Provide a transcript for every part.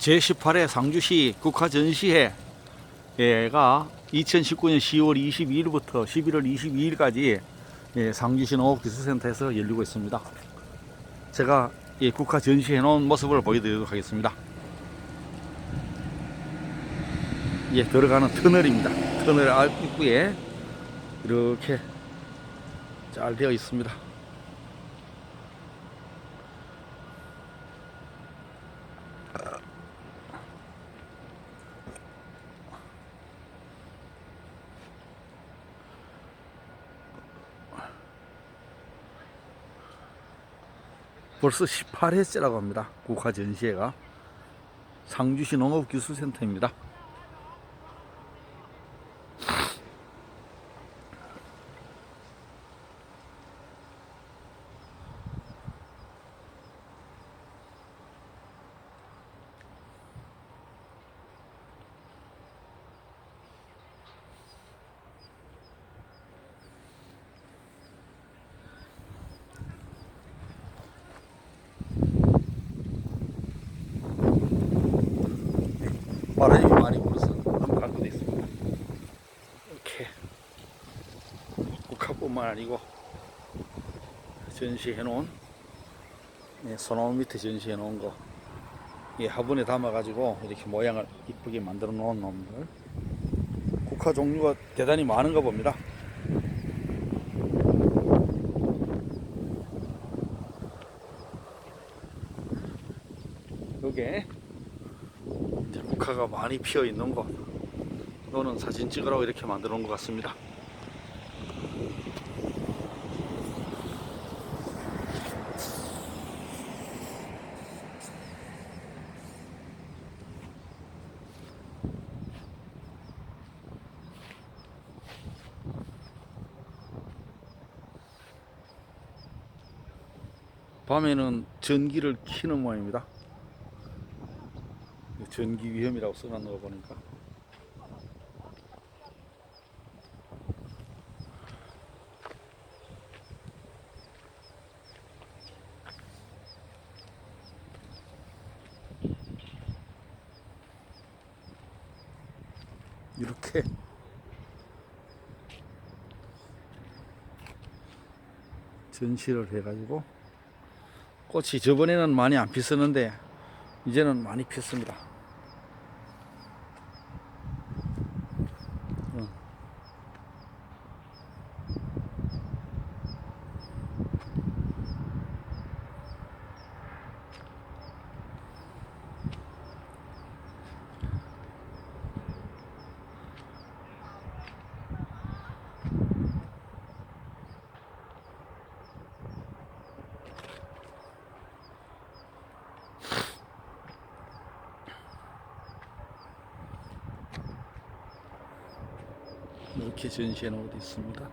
제18회 상주시 국화전시회가 2019년 10월 22일부터 11월 22일까지 예, 상주시 농업기술센터에서 열리고 있습니다. 제가 이 국화 전시해 놓은 모습을 보여드리도록 하겠습니다. 예, 들어가는 터널입니다. 터널 앞 입구에 이렇게 잘 되어 있습니다. 벌써 18회째라고 합니다. 국화 전시회가 상주시 농업기술센터입니다. 바람이 많이 불어서 갖고 있습니다. 이렇게 국화뿐만 아니고 전시해 놓은 예, 소나무 밑에 전시해 놓은 거 예, 화분에 담아 가지고 이렇게 모양을 이쁘게 만들어 놓은 놈들 국화 종류가 대단히 많은가 봅니다. 요게 국화가 많이 피어 있는 곳 또는 사진 찍으라고 이렇게 만들어 놓은 것 같습니다. 밤에는 전기를 켜는 모양입니다. 전기 위험이라고 써놨는 거 보니까 이렇게 전시를 해가지고 꽃이 저번에는 많이 안 피었는데 이제는 많이 피었습니다. 어. 이렇게 전시해 놓은 곳 있습니다.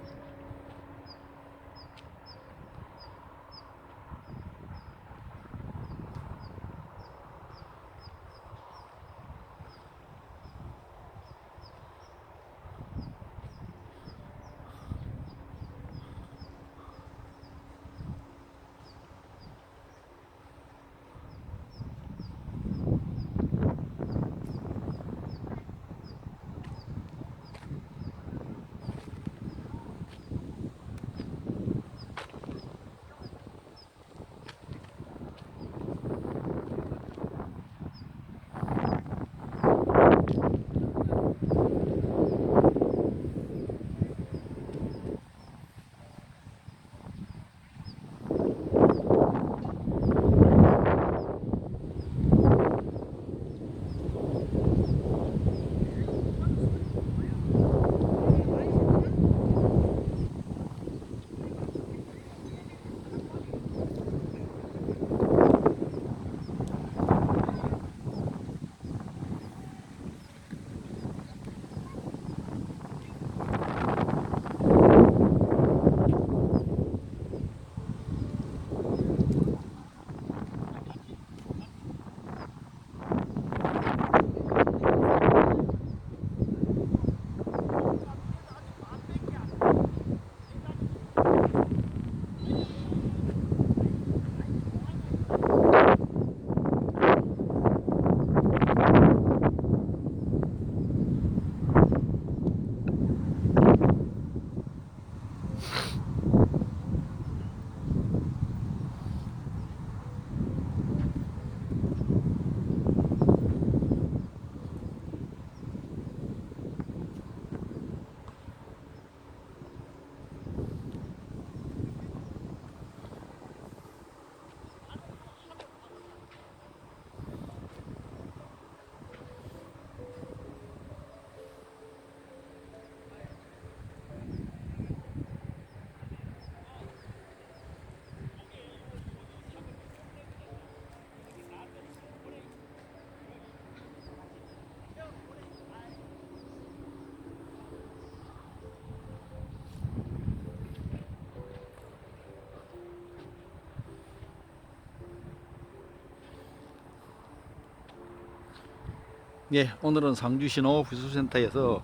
예, 오늘은 상주신호 부수센터에서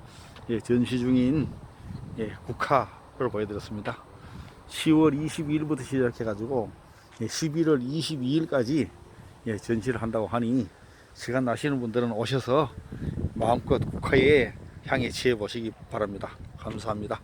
예, 전시 중인 예, 국화를 보여드렸습니다. 10월 22일부터 시작해가지고 예, 11월 22일까지 예, 전시를 한다고 하니 시간 나시는 분들은 오셔서 마음껏 국화에 향에 취해 보시기 바랍니다. 감사합니다.